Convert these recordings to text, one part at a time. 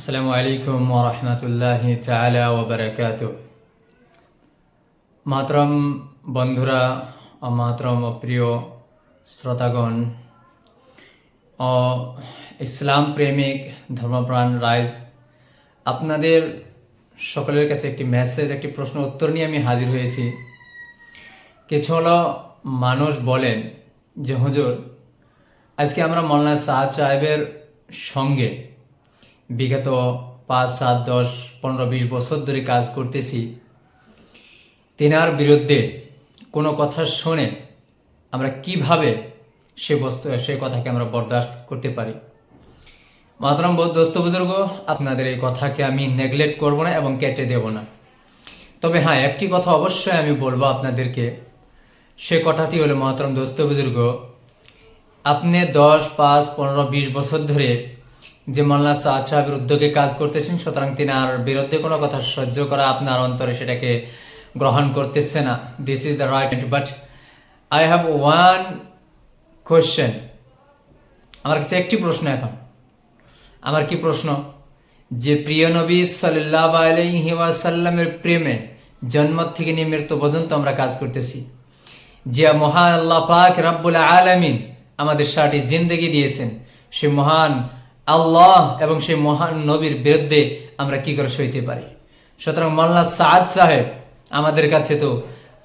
আসসালামু আলাইকুম ওরহমতুল্লাহ তালা ওবরাকাত মাতরম বন্ধুরা ও মাতরম প্রিয় শ্রোতাগণ, ও ইসলাম প্রেমিক ধর্মপ্রাণ রাইজ, আপনাদের সকলের কাছে একটি মেসেজ একটি প্রশ্ন উত্তর নিয়ে আমি হাজির হয়েছি। কিছু হলো মানুষ বলেন যে, হুজুর, আজকে আমরা মৌলানা সাদ সাহেবের সঙ্গে বিগত পাঁচ, সাত, দশ, পনেরো, বিশ বছর ধরে কাজ করতেছি। তেনার বিরুদ্ধে কোনো কথা শুনে আমরা কীভাবে সে বস্তু, সে কথাকে আমরা বরদাস্ত করতে পারি? মাতরম দোস্ত বুজুর্গ, আপনাদের এই কথাকে আমি নেগলেক্ট করব না এবং কেটে দেব না। তবে হ্যাঁ একটি কথা অবশ্যই আমি বলব আপনাদেরকে। সে কথাটি হলো, মহতরম দোস্ত বুজুর্গ, আপনি দশ, পাঁচ, পনেরো, বিশ বছর ধরে যে মোল্লা সাদ সাহেবের উদ্যোগে কাজ করতেছেন, সুতরাং তিনি আর বিরুদ্ধে কোনো কথা সহ্য করা আপনার অন্তরে সেটাকে গ্রহণ করতেছে না। This is the right but I have one question আমার কাছে একটি প্রশ্ন এখন। আমার কি প্রশ্ন? যে প্রিয় নবী সাল্লাহ আলহি ওয়াসাল্লামের প্রেমে জন্ম থেকে নিয়ে মৃত্যু পর্যন্ত আমরা কাজ করতেছি। যে মহান আল্লাহ পাক রাব্বুল আলামিন আমাদের সারাটি জিন্দগি দিয়েছেন। সে মহান আল্লাহ এবং সেই মহান নবীর বিরুদ্ধে আমরা কি করে সইতে পারি? সুতরাং মাল্লা সাদ সাহেব, আমাদের কাছে তো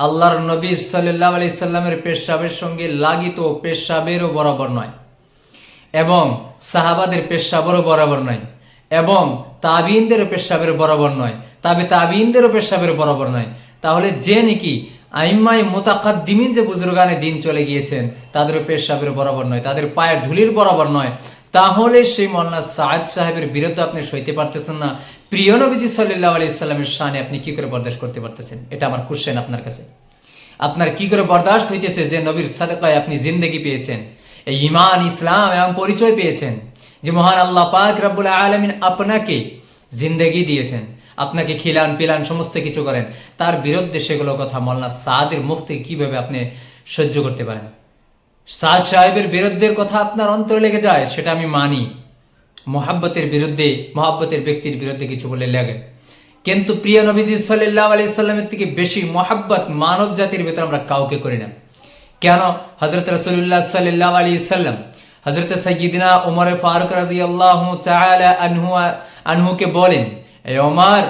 আল্লাহর নবী সাল্লাহ আলি সাল্লামের পেশাবের সঙ্গে লাগিত পেশাবেরও বরাবর নয় এবং সাহাবাদের পেশাবরও বরাবর নয় এবং তাবিনদেরও পেশাবের বরাবর নয়, তবে তাবিনদেরও পেশাবের বরাবর নয়। তাহলে যে নাকি আইম্মাই মোতাকাদ্দিমিন যে বুজুর্গানে দিন চলে গিয়েছেন, তাদেরও পেশাবের বরাবর নয়, তাদের পায়ের ধুলির বরাবর নয়। তাহলে সেই মল্লা সাদ সাহেবের বিরুদ্ধে আপনি সইতে পারতেছেন না। প্রিয় নবীজি সাল্লাহ আলি ইসলামের শানে আপনি কি করে বরদাস্ত করতে পারতেছেন? এটা আমার কোশ্চেন আপনার কাছে। আপনার কি করে বরদাস্ত হইতেছে যে নবীর সাদেকায় আপনি জিন্দগি পেয়েছেন? এই ইমান ইসলাম এবং পরিচয় পেয়েছেন যে মহান আল্লাহ পাক রাব্বুল আলমিন আপনাকে জিন্দগি দিয়েছেন। আপনাকে খিলান পিলান সমস্ত কিছু করেন। তার বিরুদ্ধে সেগুলো কথা মল্লা সাদের মুখ থেকে কীভাবে আপনি সহ্য করতে পারেন? সাদ সাহেবের বিরুদ্ধের কথা আপনার অন্তরে লেগে যায়, সেটা আমি মানি। মোহাব্বতের বিরুদ্ধে, মোহাব্বতের ব্যক্তির বিরুদ্ধে কিছু বলে লাগে। কিন্তু প্রিয় নবীজি সাল্লাহ আলি সাল্লামের থেকে বেশি মোহাব্বত মানব জাতির ভেতর আমরা কাউকে করি না। কেন? হজরত রসুল্লাহ সাল্লাহ আলী সাল্লাম হজরত সঈদিনা উমর ফারুক রাজি আল্লাহ আনহু, আনহুকে বলেন এই ওমর!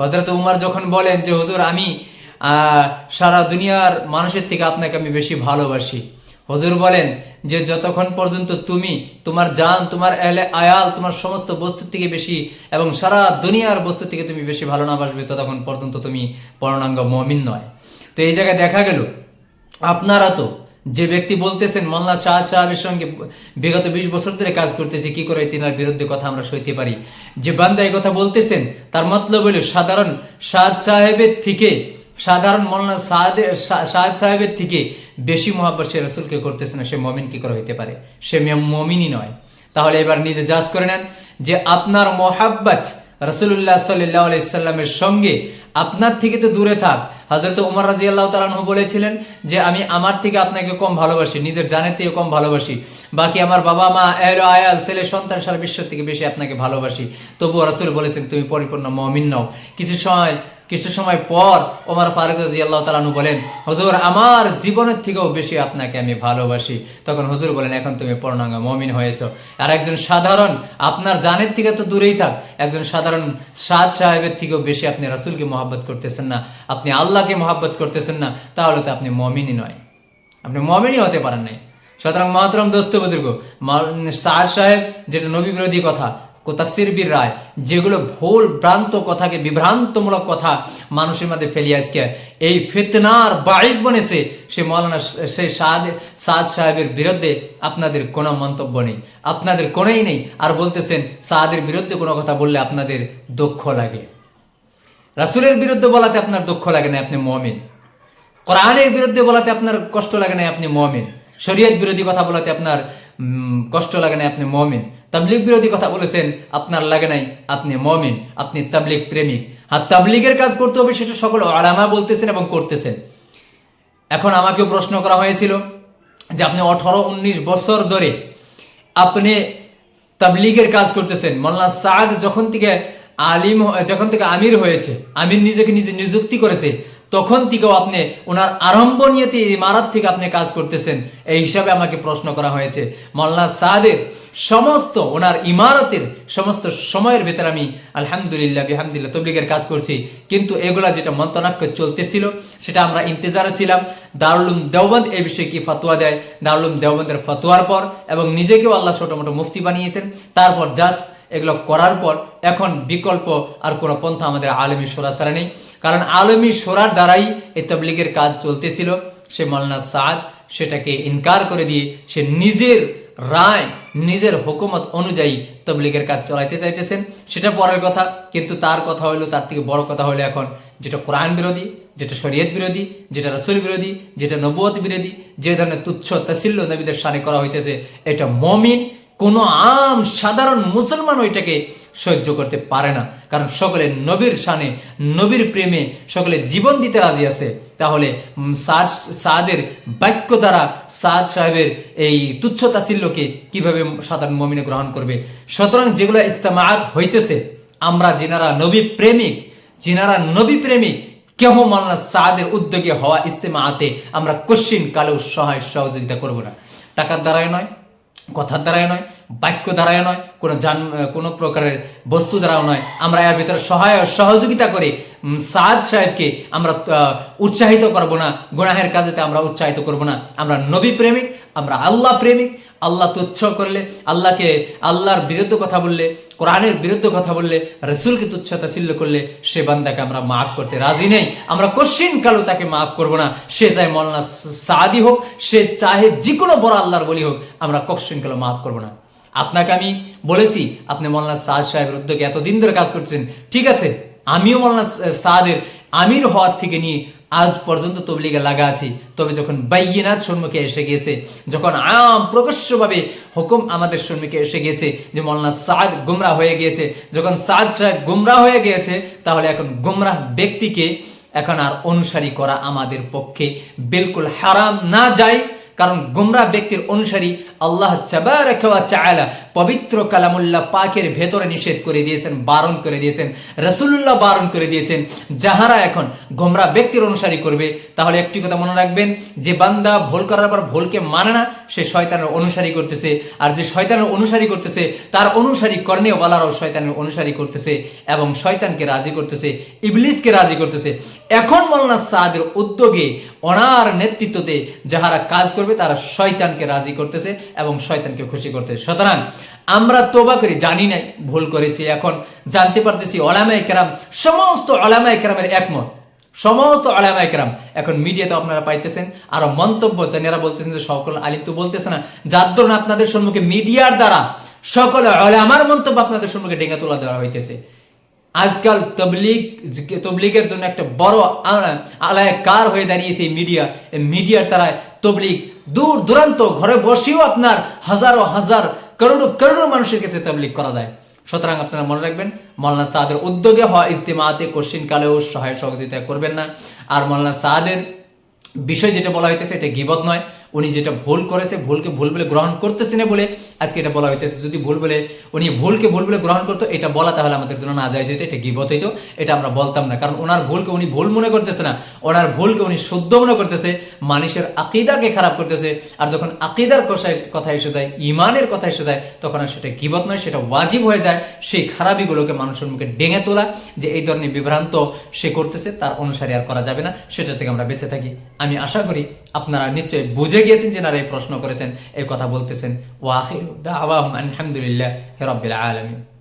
হজরত উমর যখন বলেন যে, হুজুর, আমি সারা দুনিয়ার মানুষের থেকে আপনাকে আমি বেশি ভালোবাসি। হজুর বলেন যে যতক্ষণ পর্যন্ত তুমি, তোমার জান, তোমার এলে আয়াল, তোমার সমস্ত বস্তুর থেকে বেশি এবং সারা দুনিয়ার বস্তু থেকে তুমি বেশি ভালো না বাসবে, ততক্ষণ পর্যন্ত তুমি পরণাঙ্গ মমিন নয়। তো এই জায়গায় দেখা গেল, আপনারা তো যে ব্যক্তি বলতেছেন, মোল্লা শাহ সাহেবের সঙ্গে বিগত বিশ বছর ধরে কাজ করতেছি, কি করে তিনার বিরুদ্ধে কথা আমরা সইতে পারি? যে বান্দা এই কথা বলতেছেন, তার মতলব হলো সাধারণ সাদ সাহেবের থেকে সাধারণ মোল্লা সাদ সাহেবের থেকে বেশি মহাব্বত সে রসুলকে করতেছে না, সে মমিন কি করে হইতে পারে। সে মমিনই নয়। তাহলে এবার নিজে জাজ করে নেন যে আপনার মহাব্বত রসুল্লাহ সাল্লাহ আলাইসাল্লামের সঙ্গে আপনার থেকে তো দূরে থাক হজরত উমর রাজি আল্লাহ তালাহু বলেছিলেন যে, আমি আমার থেকে আপনাকে কম ভালোবাসি, নিজের জানের থেকে কম ভালোবাসি। বাকি আমার বাবা মা এল আয়াল, ছেলে সন্তান সারা বিশ্ব থেকে বেশি আপনাকে ভালোবাসি। তবুও রসুল বলেছেন, তুমি পরিপূর্ণ মমিন নাও। কিছু সময় কিছু সময় পর ওমর ফারুক রাজি আল্লাহ তালানু বলেন, হজুর, আমার জীবনের থেকেও বেশি আপনাকে আমি ভালোবাসি। তখন হজুর বলেন, এখন তুমি পূর্ণাঙ্গ মমিন হয়েছ। আর একজন সাধারণ, আপনার জানের থেকে তো দূরেই থাক, একজন সাধারণ সাদ সাহেবের থেকেও বেশি আপনি রাসুলকে মহাব্বত করতেছেন না। আপনি আল্লাহকে মহাব্বত করতেছেন না, তাহলে তো আপনি মমিনই নয়। আপনি মমিনই হতে পারেন নাই। সুতরাং মহতরম দোস্ত বুজুর্গ সার সাহেব যেটা নবী বিরোধী কথা তাফসির বীর রায়, যেগুলো ভুল ভ্রান্ত কথাকে, বিভ্রান্তমূলক কথা মানুষের মধ্যে ফেলিয়ে আজকে এই ফেতনার বাড়িস বনেছে, সে মৌলানা সেই সাদ সাদ সাহেবের বিরুদ্ধে আপনাদের কোনো মন্তব্য নেই, আপনাদের কোনোই নেই। আর বলতেছেন, সাদের বিরুদ্ধে কোনো কথা বললে আপনাদের দুঃখ লাগে। রাসুলের বিরুদ্ধে বলাতে আপনার দুঃখ লাগে না, আপনি মমিন। কোরআনের বিরুদ্ধে বলাতে আপনার কষ্ট লাগে না, আপনি মমিন। শরীয়ত বিরোধী কথা বলাতে আপনার কষ্ট লাগে না, আপনি মমিন। তাবলিগ বিরোধী কথা বলেছেন, আপনার লাগে নাই, আপনি মমিন, আপনি তাবলিগ প্রেমিক। আর তাবলিগের কাজ করতে হবে সেটা সকল আলামা বলতেছেন এবং করতেছেন। এখন আমাকেও প্রশ্ন করা হয়েছিল যে আপনি আঠারো, উনিশ বছর ধরে আপনি তাবলিগের কাজ করতেছেন। মোল্লা সাদ যখন থেকে আলিম যখন থেকে আমির হয়েছে, আমির নিজেকে নিজে নিযুক্তি করেছে, তখন থেকেও আপনি ওনার আরম্ভনীয়তে ইমারত থেকে আপনি কাজ করতেছেন। এই হিসাবে আমাকে প্রশ্ন করা হয়েছে মোল্লা সাদের সমস্ত ওনার ইমারতের সমস্ত সময়ের ভেতরে আমি আলহামদুলিল্লাহ, বিহামদুলিল্লাহ, তবলিগের কাজ করছি। কিন্তু এগুলা যেটা মন্ত্রণাক্য চলতেছিল, সেটা আমরা ইন্তজারে ছিলাম। দারুলুম দেওবন্দ এ বিষয়ে কি ফতোয়া দেয়? দারুলুম দেওবন্দের ফতোয়ার পর এবং নিজেকেও আল্লাহ ছোটো মোটো মুফতি বানিয়েছেন। তারপর জাস্ট এগুলো করার পর এখন বিকল্প আর কোনো পন্থা আমাদের আলমী সোরা ছাড়া নেই। কারণ আলমী সোরার দ্বারাই এই তবলিগের কাজ চলতেছিল। সে মৌলানা সাদ সেটাকে ইনকার করে দিয়ে সে নিজের রায়, নিজের হুকুমত অনুযায়ী তবলিগের কাজ চালাইতে চাইতেছেন। সেটা পরের কথা, কিন্তু তার কথা হলো তার থেকে বড় কথা হলো এখন যেটা কোরআন বিরোধী, যেটা শরীয়ত বিরোধী, যেটা রসুল বিরোধী, যেটা নবুয়ত বিরোধী, যে ধরনের তুচ্ছ তাসিল্য নবীদের সানে করা হইতেছে, এটা মমিন কোনো আম সাধারণ মুসলমান ওইটাকে সহ্য করতে পারে না। কারণ সকলে নবীর শানে, নবীর প্রেমে সকলে জীবন দিতে রাজি আছে। তাহলে সাদ, সাদের বাক্য দ্বারা সাদ সাহেবের এই তুচ্ছ তাচ্ছিল্যকে কীভাবে সাধারণ মমিনে গ্রহণ করবে? সুতরাং যেগুলো ইস্তেমাত হইতেছে, আমরা যিনারা নবী প্রেমিক, যিনারা নবী প্রেমিক, কেহ মাল্লা সাদের উদ্যোগে হওয়া ইস্তেমাতে আমরা কশ্চিন কালেও সহায় সহযোগিতা করব না। টাকার দ্বারাই নয় কথার দ্বারাই নয় বাক্য দ্বারাই নয়, কোনো যান কোনো প্রকারের বস্তু দ্বারাও নয়। আমরা এর ভিতরে সহায়, সহযোগিতা করে সাদ সাহেবকে আমরা উৎসাহিত করব না, গুনাহের কাজেতে আমরা উৎসাহিত করব না। আমরা নবী প্রেমিক, আমরা আল্লাহ প্রেমিক। আল্লাহ তুচ্ছ করলে, আল্লাহকে, আল্লাহর বিরুদ্ধ কথা বললে কোরআনের বিরুদ্ধে কথা বললে, রসুলকে তুচ্ছতা ছিল্ল করলে সে বান্দাকে আমরা মাফ করতে রাজি নেই। আমরা কশ্চিন কালো তাকে মাফ করব না। সে চাই মৌলানা সাদি হোক, সে চাহে যে কোনো বড় আল্লাহর বলি হোক, আমরা কশ্চিন কালো মাফ করব না। আপনাকে আমি বলেছি, আপনি মৌলানা সাদ সাহেবের উদ্যোগে এতদিন ধরে কাজ করছেন ঠিক আছে, আমিও মৌলানা সাদের আমির হওয়ার থেকে নিয়ে আজ পর্যন্ত তবলিগে লাগা আছি। তবে যখন বাইয়িনাত সম্মুখে এসে গিয়েছে, যখন আম প্রকাশ্যভাবে হুকুম আমাদের সম্মুখে এসে গিয়েছে যে মৌলানা সাদ গুমরা হয়ে গিয়েছে, যখন সাদ সাহেব গুমরা হয়ে গিয়েছে, তাহলে এখন গুমরাহ ব্যক্তিকে এখন আর অনুসারী করা আমাদের পক্ষে বিলকুল হারাম, না যাইজ কারণ গুমরা ব্যক্তির অনুসারী আল্লাহ চালা পবিত্র কালামুল্লাহ পাকের ভেতরে নিষেধ করে দিয়েছেন, বারণ করে দিয়েছেন রসুল্লাহ বারণ করে দিয়েছেন। যাহারা এখন গোমরা ব্যক্তির অনুসারী করবে, তাহলে একটি কথা মনে রাখবেন, যে বান্দা ভুল করার পর ভুলকে মানে না, সে শয়তানের অনুসারী করতেছে। আর যে শয়তানের অনুসারী করতেছে, তার অনুসারী কর্ণেও বালারাও শয়তানের অনুসারী করতেছে এবং শয়তানকে রাজি করতেছে, ইবলিসকে রাজি করতেছে। এখন মৌলানা সাদের উদ্যোগে, ওনার নেতৃত্বতে যাহারা কাজ করবে তারা শয়তানকে রাজি করতেছে এবং শয়তানকে খুশি করতেছে। সুতরাং আমরা তোবা করি, জানি নাই, ভুল করেছি এখন, জানতে পারতেছি ওলামাই কেরাম, সমস্ত ওলামাই কেরামের একমত। সমস্ত আলামা একরাম এখন মিডিয়াতে আপনারা পাইতেছেন, আর মন্তব্য যারা বলতেছেন যে সকল আলিম তো বলতেছে না, যার ধরুন আপনাদের সম্মুখে মিডিয়ার দ্বারা সকল আলামার মন্তব্য আপনাদের সম্মুখে ডেঙ্গা তোলা দেওয়া হইতেছে। আজকাল তবলিগ তবলিগের জন্য একটা বড় আ- আলায় কার হয়ে দাঁড়িয়েছে মিডিয়া মিডিয়ার দ্বারা তবলিগ দূর দূরান্ত ঘরে বসেও আপনার হাজারো হাজার করোড়ো করোড়ো মানুষের কাছে তবলিগ করা যায়। সুতরাং আপনারা মনে রাখবেন, মৌলানা সাদের উদ্যোগে হওয়া ইজতেমাতে কোশ্চিন কালেও সহায় সহযোগিতা করবেন না। আর মৌলানা সাদের বিষয় যেটা বলা হইতেছে, এটা গিবত নয়। উনি যেটা ভুল করেছে ভুলকে ভুল বলে গ্রহণ করতেছে না বলে আজকে এটা বলা হইতেছে। যদি ভুল বলে উনি ভুলকে ভুল বলে গ্রহণ করতো, এটা বলা তাহলে আমাদের জন্য না যায় যেত, এটা গিবত হইতো, এটা আমরা বলতাম না। কারণ ওনার ভুলকে উনি ভুল মনে করতেছে না, ওনার ভুলকে উনি শুদ্ধ মনে করতেছে, মানুষের আকিদাকে খারাপ করতেছে, আর যখন আকিদার কথায় কথা এসে যায়, ইমানের কথা এসে যায়, তখন আর সেটা গিবত নয়, সেটা ওয়াজিব হয়ে যায়, সেই খারাপিগুলোকে মানুষের মুখে ডেঙে তোলা যে এই ধরনের বিভ্রান্ত সে করতেছে, তার অনুসারে আর করা যাবে না, সেটা থেকে আমরা বেঁচে থাকি। আমি আশা করি আপনারা নিশ্চয়ই বুঝে গিয়েছেন যেনারা এই প্রশ্ন করেছেন, এই কথা বলতেছেন। ওয়াহির দাওয়াহুম আলহামদুলিল্লাহ রব্বিল আলামিন।